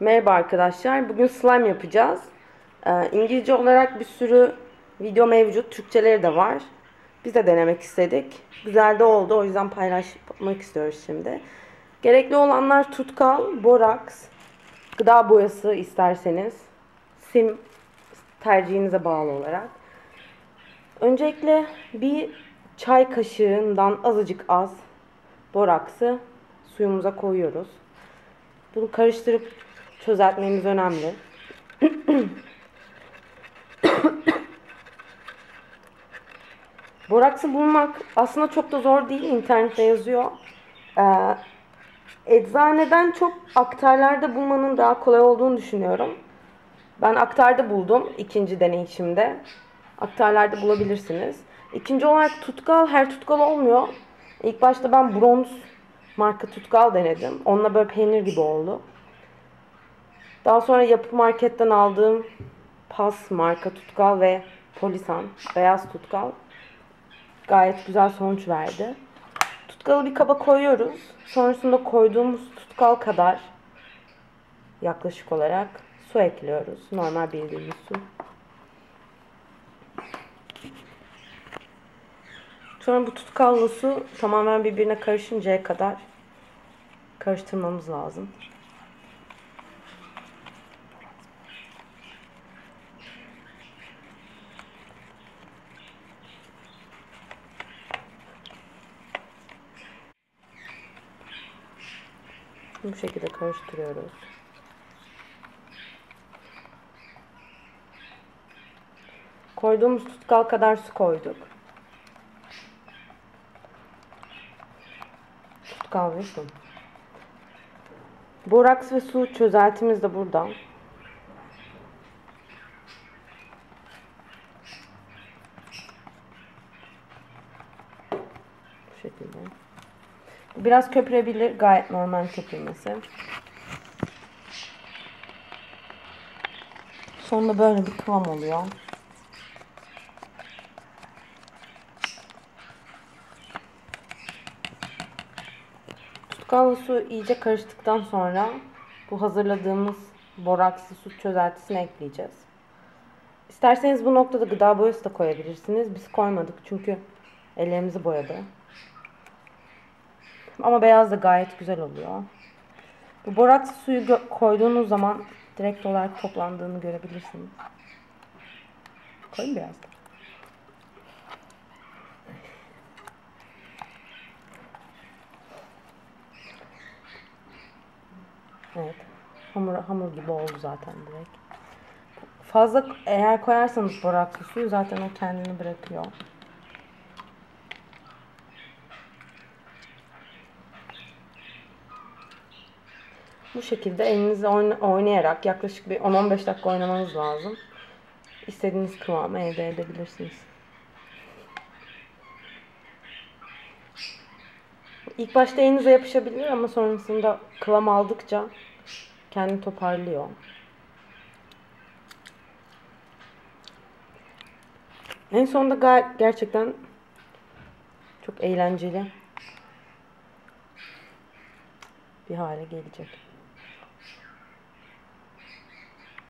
Merhaba arkadaşlar. Bugün slime yapacağız. Ee, İngilizce olarak bir sürü video mevcut. Türkçeleri de var. Biz de denemek istedik. Güzel de oldu. O yüzden paylaşmak istiyoruz şimdi. Gerekli olanlar tutkal, boraks, gıda boyası isterseniz, sim tercihinize bağlı olarak. Öncelikle bir çay kaşığından azıcık az boraksı suyumuza koyuyoruz. Bunu karıştırıp çözeltmemiz önemli. Boraksı bulmak aslında çok da zor değil. İnternette yazıyor. Ee, eczaneden çok aktarlarda bulmanın daha kolay olduğunu düşünüyorum. Ben aktarda buldum ikinci deneyişimde. Aktarlarda bulabilirsiniz. İkinci olarak tutkal her tutkal olmuyor. İlk başta ben bronz marka tutkal denedim. Onunla böyle peynir gibi oldu. Daha sonra yapı marketten aldığım pas marka tutkal ve polisan beyaz tutkal gayet güzel sonuç verdi. Tutkalı bir kaba koyuyoruz. Sonrasında koyduğumuz tutkal kadar yaklaşık olarak su ekliyoruz. Normal bildiğimiz su. Sonra bu tutkallı su tamamen birbirine karışıncaya kadar karıştırmamız lazım. Bu şekilde karıştırıyoruz. Koyduğumuz tutkal kadar su koyduk. Tutkal ve su. Boraks ve su çözeltimiz de burada. Bu şekilde. Biraz köpürebilir. Gayet normal köpürmesi. Sonunda böyle bir kıvam oluyor. Tutkallı su iyice karıştıktan sonra bu hazırladığımız borakslı su çözeltisini ekleyeceğiz. İsterseniz bu noktada gıda boyası da koyabilirsiniz. Biz koymadık çünkü ellerimizi boyadı. Ama beyaz da gayet güzel oluyor. Bu boraksı suyu koyduğunuz zaman direkt olarak toplandığını görebilirsiniz. Koyun biraz da. Evet. Hamur, hamur gibi oldu zaten direkt. Fazla eğer koyarsanız boraksı suyu zaten o kendini bırakıyor. Bu şekilde elinizle oynayarak yaklaşık bir 10-15 dakika oynamanız lazım. İstediğiniz kıvamı elde edebilirsiniz. İlk başta elinize yapışabilir ama sonrasında kıvam aldıkça kendini toparlıyor. En sonunda gayet gerçekten çok eğlenceli bir hale gelecek.